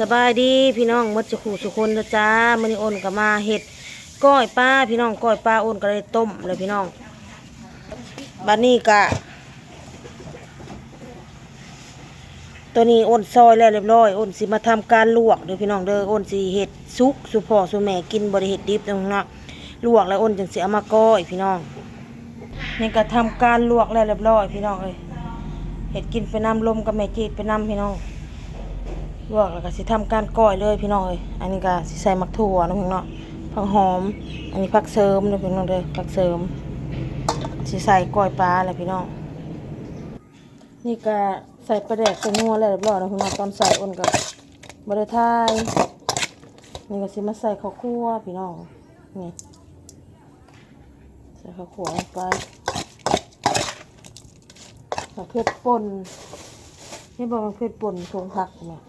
สบายดีพี่น้องมดสุขุสุคนนะจ้ามื้อนี้โอนก็มาเฮ็ดก้อยปลาพี่น้องก้อยปลาโอนก็เลยต้มเลยพี่น้องบัดนี้ก็ตัวนี้โอนซอยแล้วเรียบร้อยโอนสิมาทำการลวกเด้อพี่น้องเด้อโอนสิเฮ็ดซุกสุพ่อสุแม่กินบ่ได้เฮ็ดดิบจังนักลวกแล้วโอนจังสิเอามาก้อยพี่น้องนี่ก็ทำการลวกแล้วเรียบร้อยพี่น้องเอ้ยเฮ็ดกินไปน้ำลมกับแม่จีดไปน้ำพี่น้อง ลวกแล้วก็สิทำการก้อยเลยพี่น้องเอ้ยอันนี้ก็สิใส่มักถั่วนะพี่น้องผักหอม อันนี้ผักเสริมนะพี่น้องเด้อผักเสริมสิใส่ก้อยปลาแหละพี่น้องนี่ก็ใส่ปลาแดกใส่นัวแล้วเรียบร้อยนะพี่น้องตอนใส่อ้นกับบริทายนี่ก็สิมาใส่ข้าวคั่วพี่น้องนี่ใส่ข้าวคั่วลงไปมะเขือป่นนี่บอกมะเขือป่นทงผักเนี่ย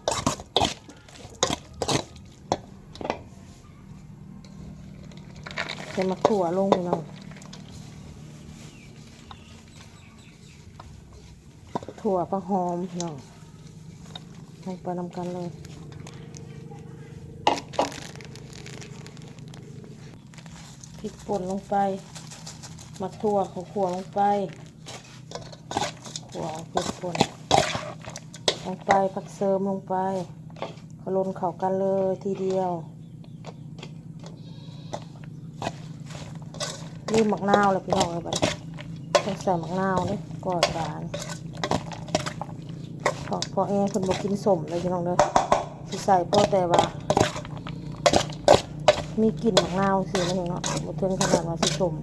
ใส่มะขั่วลงพี่น้องถั่วปลาหอมพี่น้องให้ไปนำกันเลยพริกป่นลงไปมะถั่วขวขั่วลงไปขั่วพริกป่นลงไปผักเสริมลงไปขลนเข้ากันเลยทีเดียว รีบหมักนาวเลยพี่น้องเลยบัดนี้ต้องใส่หมักนาวเนี่ยก่อนบานพอพอแอร์คนบอกกินสมเลยพี่น้องเลยสิใส่พอแต่ว่า มีกลิ่นหมักนาวสินะพี่น้องบ่ถึงขนาดว่าสิสม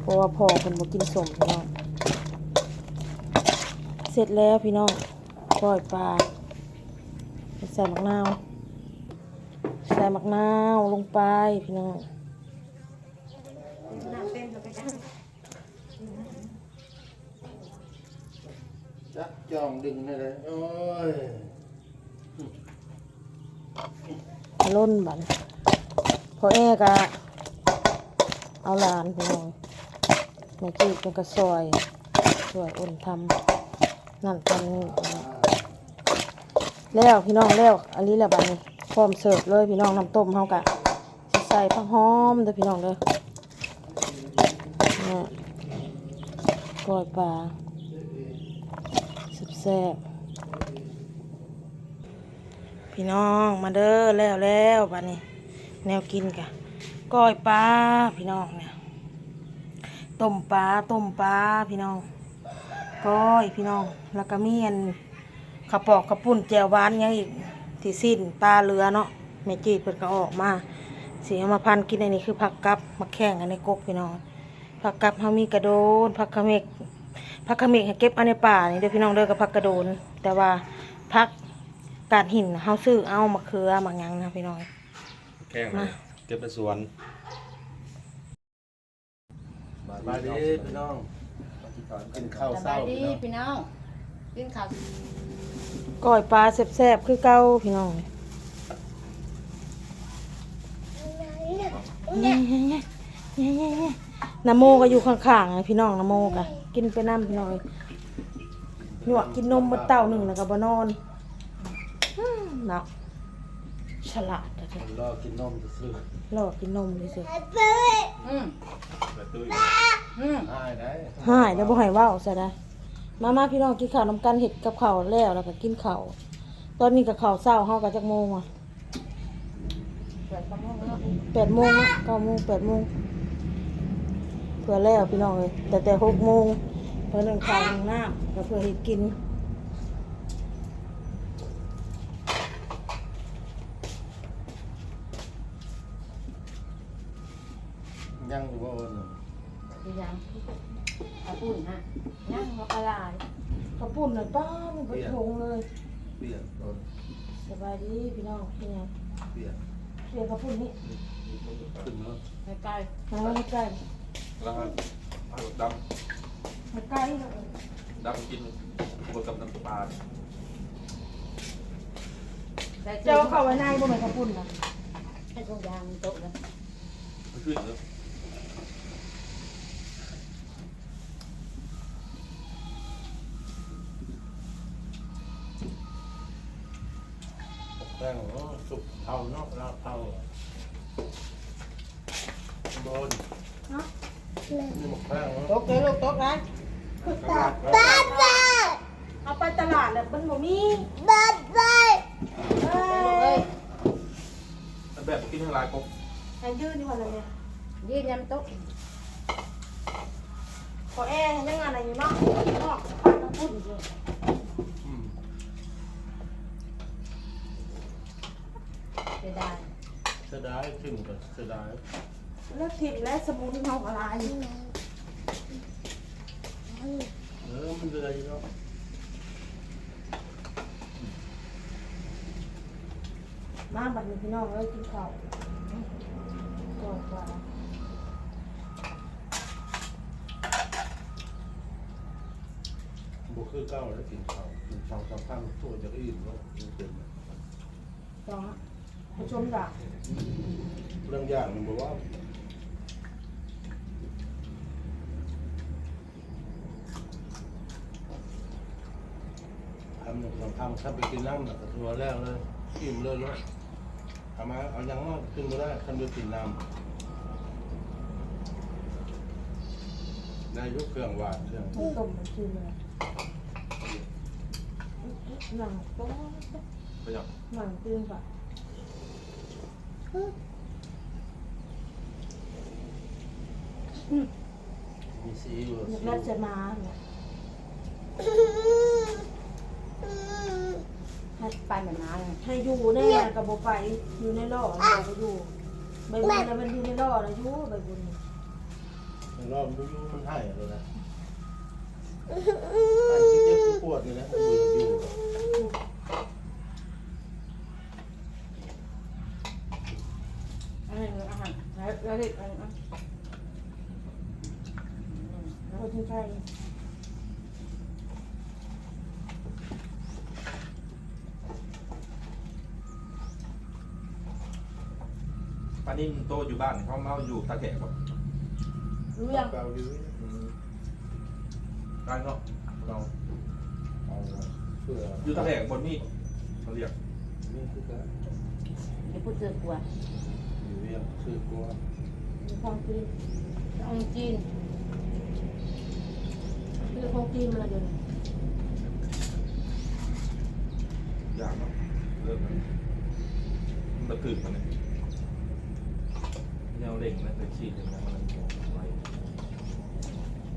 เพราะว่าพอคนบอกกินสมพี่น้องเสร็จแล้วพี่น้องกอยปลาใส่หมักนาวใส่หมักนาวลงไปพี่น้อง จักจองดึงให้เลยโอ้ยล้นบันพอแอกะเอาหลานพี่น้องแม่จีเป็นกระซอยช่วยอ้นทำนั่นทำนี่แล้วพี่น้องแล้วอันนี้แหละบัดนี้พร้อมเสิร์ฟเลยพี่น้องน้ำต้มเฮากะใส่ผักหอมเด้อพี่น้องเด้อเนี่ยกล้อยปลา ซ่บพี่น้องมาเด้อแล้วแล้วบัดนี้ แนวกินกะก้อยปลาพี่น้องเนี่ยต้มปลาต้มปลาพี่น้องก้อยพี่น้องแล้วก็มีอันข้าวปอกข้าวปุ้นแจวหวานยังอีกที่สิ้นปลาเรือเนาะแม่จีดเพิ่นก็ออกมาสีเอามาพันกินอันนี้คือผักกับมาแข่งกันในกกพี่น้องผักกับเฮามีกระโดนผักขะเมก ผักขะเมกให้เก็บเอาในป่านี่เด้อพี่น้องเด้อกับผักกระโดน แต่ว่าผักกาดหินน่ะเฮาซื้อเอามะเขือมะหยังนะพี่น้องแข้งเลยเก็บในสวนมาดีพี่น้องกินข้าวสเศร้าบายดีพี่น้องพี่น้องกินข้าวก้อยปลาแซ่บๆคือเก่าพี่น้องน้ำโมก็อยู่ข้างๆนะพี่น้องน้ำโมก็กินไปน้ำพี่น้องหยวกกินนมบนเต้าหนึ่งแล้วก็บนอนอืมเนาะฉลาดแต่ผมรอกินนมจะซื้อรอกินนมเลยสิอืมแบบตุ้ยอืมหายได้หายแล้วบ่ให้เว้าซะได้มามาพี่น้องกินข้าวน้ำกันเห็ดกับข้าวแล้วแล้วก็กินข้าวตอนนี้กับข้าวเช้าเฮาก็จักโมงอะเปิดกระเพาะเนาะแปดโมงอะเก้าโมงแปดโมงเพื่อแล้วพี่น้องเลยแต่แต่หกโมงเพื่อหนึ่งข้าวหนึ่งน้ำก็เพื่อให้กินยังอยู่ว่าโอนคือยังข้าวปุ้นฮะย่างมะกะลายข้าวปุ้นเลยป้ามันกระทงเลยเปลี่ยนโอนสบายดีพี่น้องพี่น้องเปลี่ยนเรียกข้าวปุ้นนี่ขึ้นแล้วใกล้มาไม่ใกล้ แล้วก็เอาดไม่ใกล้เลยำดำกินบนกับน้ำปลาๆใส่เจ้าเข้าไว้ในบ่เหมือนข้าวปุ้นนะให้ทุกอย่างโต๊ะเลยไม่ขึ้นเลยแป้งเนาะสุกเทาเนาะลาบเทาบนเนาะนี่หมกแป้ง ตเนาะกเลยลูกตกนะบ้าเอาไปตลาดแล้วมันบ่มีไปเอ้เลยยแบบกินทั้งหลายกบให้ยืนนี่วันละเนี่ยยืนยำโต๊ะขอแอร์ยังงานอะไรอยู่เนาะนอกพักน้ำพุ่นอยู่อืมเสียดายเสียดายขึ้นกันเสียดาย แล้วทิพและสมุนเฮาอะไรเออมันเดือยเนาะมาบัดนี้พี่น้องเอ้ยกินข้าวก่อนกว่าบุคือเก้าแล้วกินข้าวกินสองสามข้ามตัวจะอิ่มเนาะมันเป็นสองผู้ชมด่าเรื่องอย่างมันบอกว่าำหนึ่งสองคำถ้าไปกินน้ำน่ะก็ทัวแรกเลยอิ่มเลยเนาะเอามาเอายังว่าขึ้นมาได้คันไปกินน้ำได้ยกเครื่องหวานเครื่องต้มมันคือเลยหนังโต๊ะก็อย่างหนังตื่นปะมีซีอิ๊วอยาจะมาเนี่ย ให้ไปเหมือนน้าเลยให้อยู่แน่กับโบไปอยู่ในล่อเราก็อยู่ใบบุญแล้วมันอยู่ในล่อนะอยู่ใบบุญมันรอบมันอยู่มันให้เลยนะให้ที่เจ็บที่ปวดนี่นะมันมืออยู่อันนี้คืออาหารแล้วแล้วที่อันนั้นเราถึงใช่ ปานิ่มโตอยู่บ้านเขาเมาอยู่ตาแขกครับรู้ยังเกาอยู่อืมร้านเนาะเราเอาเพื่ออยู่ตาแขกบนนี่เขาเรียกนี่คือการเดี๋ยวพูดเจอกลัวอยู่เรียงคือกลัวมีความจีนต้องจีนคือความจีนมันอะไรเดี๋ยวนี้อย่างเนาะเริ่มแล้วมันตื่นมาเนี่ย แนวเร่งนะเป็นชีดอย่างนั้นมันไว้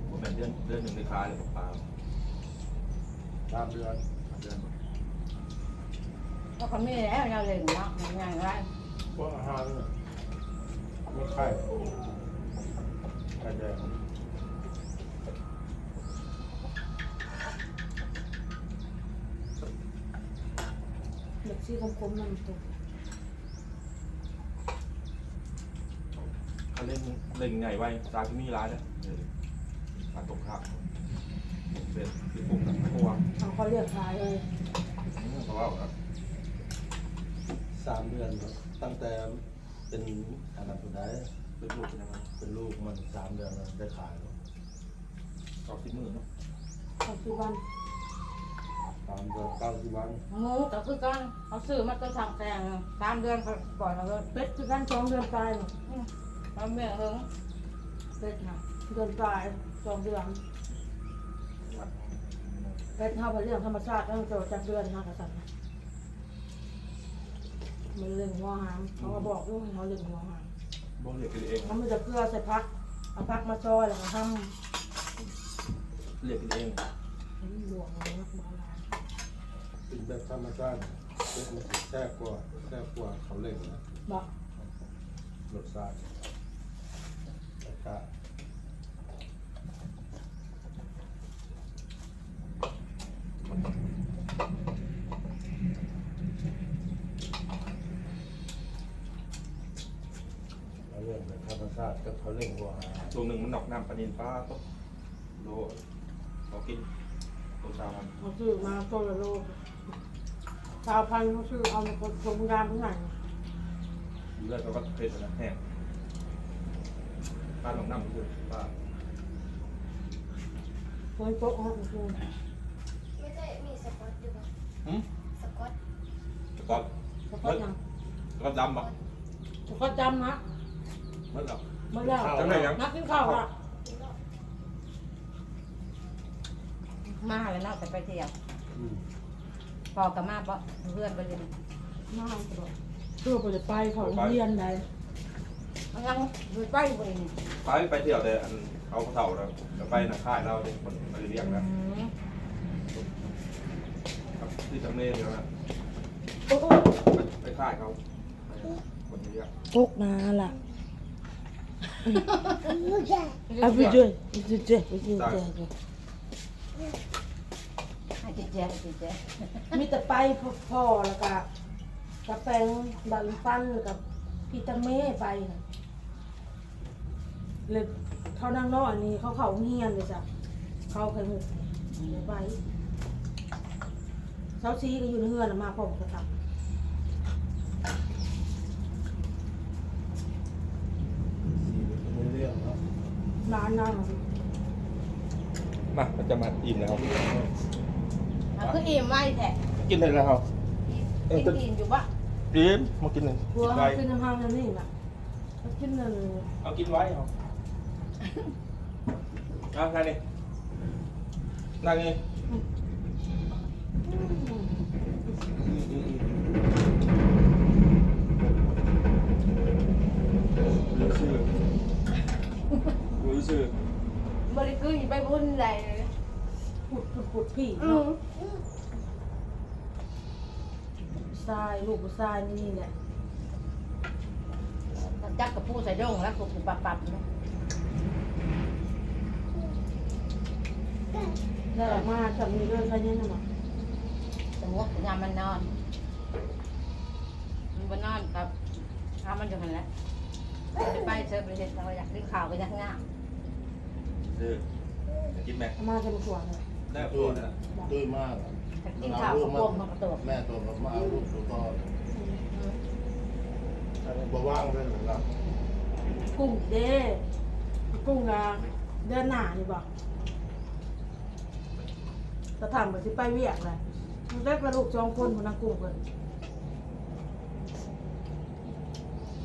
ผมแบบเดือนเดือนหนึ่งในคายเลยกับปลาตามเดือนเดือนก็เขาไม่แล้วเราเลยเนาะมันอย่างไรพวกอาหารเนี่ยไม่ไข่ไข่แดงเด็กซี่คมๆมันตก เขาเล่นเล่นใหญ่ไว้ตาที่มีร้ายนะเออตาตกข้าวเป็นคือปุ่มแบบไม่กลัวเอาเขาเรียกขายเลยเพราะว่าครับสามเดือนเนอะตั้งแต่เป็นอันนั้นสุดท้ายเป็นลูกเป็นยังไงเป็นลูกมันสามเดือนแล้วได้ขายแล้วสองสิบหมื่นเนาะเขาคือวันสามเดือนเก้าสิบวันหมูก็คือกันเขาซื้อมาตัวสั่งแต่งสามเดือนเขาปล่อยเราเลยเป็ดคือกันสองเดือนปลายหมดเราเมื่อเฮงเป็ดค่ะเดือนปลายสองเดือนวันเป็ดเท่ากับเรื่องธรรมชาติต้องโจจากเดือนห้ากษัตริย์มันเรื่องหัวหางเขาก็บอกลูกให้เขาเรื่องหัวหางบ่เรียกกันเองเขาไม่จะเกลือใส่พักเอาพักมาซอยแล้วก็ทเรียกกันเองำเห็นหลวงอะไรนักมาลายเป็นแบบธรรมชาติเป็นมันสิแซ่บกว่าแซ่บกว่าเขาเล่นนะบอกรสชาติ แต่ก็เรื่องแบบธรรมชาติกับเขาเล่นหัวหาตัวหนึ่งมันดอกน้ำปลานินปลาตกโลเรากินตัวชาวมันเขาซื้อมาโซละโลชาวพันธุ์เขาซื้อเอามาผสมยามเท่าไหร่เลือดเราก็เผ็ดนะแห้ง ปลาดอกน้ำคือปลาคนโต๊ะเขาคือไม่ได้มีสกอตอยู่ป่ะหืมสกอตสก๊อตสเฉพาะยังก็ดำปะเฉพาะจำนะมันเหรอหมาแล้วจังไหนยังนักกินข้าวละมาแล้วเนาะแต่ไปเที่ยวอืมพอกับมาปะเพื่อนไปเลยมาตลอดเพื่อไปจะไปเขาเรียนไหน มันยังดูไปไปนี่ไปไปเที่ยวแต่อันเอาเท่าแล้วจะไปหนังค่ายเราเนี่ยคนไปเรียกนะอืมครับที่จำเนียนอยู่นะโอ้โหไปไปค่ายเขาไปคนเรียกตกนาล่ะเอาไปด้วยไปด้วยไปด้วยให้จิตแจ๊จิตแจ๊มีแต่ไปพ่อแล้วก็กาแฟงบันปั้นกับพี่ตังเม่ไปนะ เลยเขานั่งนอนนี่เขาเขาเงียนเลยจ้ะเขาเคยหมุกเลยไปเช้าซีก็อยู่ในเฮือนน่ะมาพ่อผมก็ทไม่เรียกเนาะำร้านนั่งมามันจะมาอิ่มแล้วมันก็อิ่มไว้แท้กินเลยแล้วครับกินอิ่มอยู่ปะอิ่มมากินเลยกลัวกินเขาไว้ขึ้นน้ำห้างนั่นนี่น่ะเขาขึ้นนั่น เอากินไว้เอา เอานั่งนี่นั่งนี่รู้สึกรู้สึกบริกรไปบุญใดปุดปุดปุดพี่อืเนาะมทรายลูกผู้ทรายนี่แหละ จักกับผู้ใส่ดงแล้วกูปับปับนะ ได้ออกมาจากมีเรื่องแค่นี้นะมั้งสมมติงานมันนอน มันบนนอนกับทามันอยู่หันแหล้วจะไปเชิญไปเห็นเราอยากได้ข่าวกันยังง่ายเออกินไหมเอามาจะมาสวนเลยได้ปตุ้วยดนะตุ้ยมากอะจะกินข้าวกับพวกมันกระตัวแม่ตัวกับมาเอาลูกตัวก็บ่ว่างเลยหรือเปล่ากุ้งเด้กุ้งอะเดือนหน้านี่บอก จะทำแบบที่ไปเวียกเลยมันได้กระลูกจองคนคนนักกุ้งเลย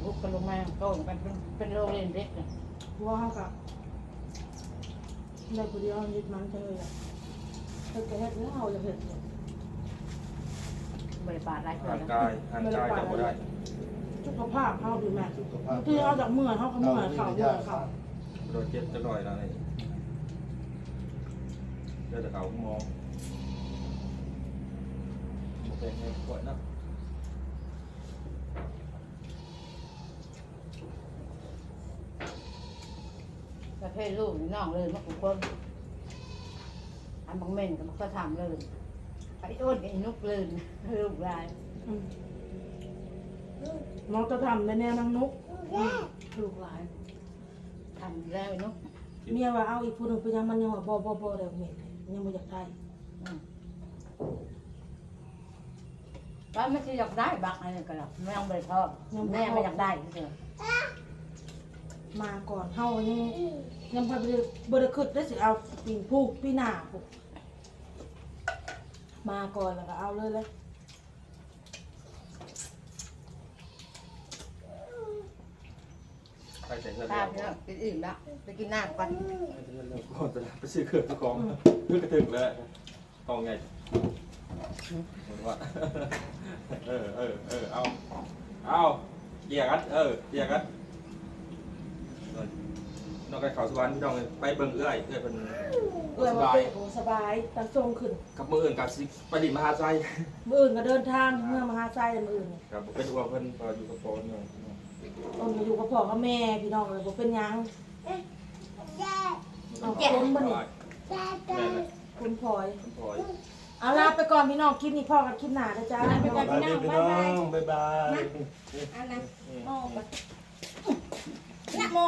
ลูกกระลงมาโตเป็นเป็นโรงเรียนเด็กเนี่ยเพราะว่าเขากับได้คนเดียวยึดมันเลยอะเธอจะเห็ดเนื้อเอาจะเห็ดเนี่ยบริบาลไรเกิห่างนกายห่างกายจับไม่ได้สุขภาพเขาดีแม่สุขภาพที่เอาจากเมื่อยเขาก็เมื่อยเขาเมื่อยเขาโดนเจ็บจะหน่อยนะนี่เดี๋ยวจะเขามอง โอเคไงปล่อยนะประเภทลูกน้องเลยมากูคนอันบางเม่นก็มันก็ทำเลยไอ้อ้นกับไอ้นุกเลยลูกลายอืมน้องจะทำในแนวนางนุกลูกหลาย ทำแล้วไอ้นุกเมียว่าเอาอีกผู้หนึ่งไปยังมันยังว่าบ่บ่บ่เดี๋ยวเม็ดยังไม่อยากได้ ว่าไม่ใช่อยากได้บักอะไรกันหรอกแม่ต้องไปชอบแม่ไม่อยากได้เฉยมาก่อนเฮายังยังบ่ได้บ่ได้คิดได้สิเอาปีผูกปีหน้าผูกมาก่อนแล้วก็เอาเลยเลยใครใส่เสื้อตาเดียวมเนาะกินอื่นละไปกินน้ำก่อนก่อนจะไปซื้อเครื่องกองเพื่อกระถึงเลยกองไง ว่าเออเออเออเอาเอาเกี่ยกันเออเกี่ยกันนอกจากเขาสวรรค์พี่น้องไปเบิ่งเอื้อยเอื้อยเป็นเอื้อยสว่าบายเป็นโอ้สบายตั้งทรงขึ้น กับมืออื่นกับสิประดิษฐ์มหาไซมืออื่นก็เดินทางเมื่อมหาไซมืออื่นครับเป็นตัวเพิ่นพออยู่กับโฟนอยู่ต้นมาอยู่กับพ่อกับแม่พี่น้องเลยบ่เป็นหยังเอาคนบ่นี่แม่เลยคุณพลอยคุณพลอย เอาลาไปก่อนพี่น้องคลิปนี้พ่อกันคลิปหน้านะจ๊ะไปก่อนพี่น้องบ๊ายบายบ๊ายบายอันนั้นโม่ไปนะโม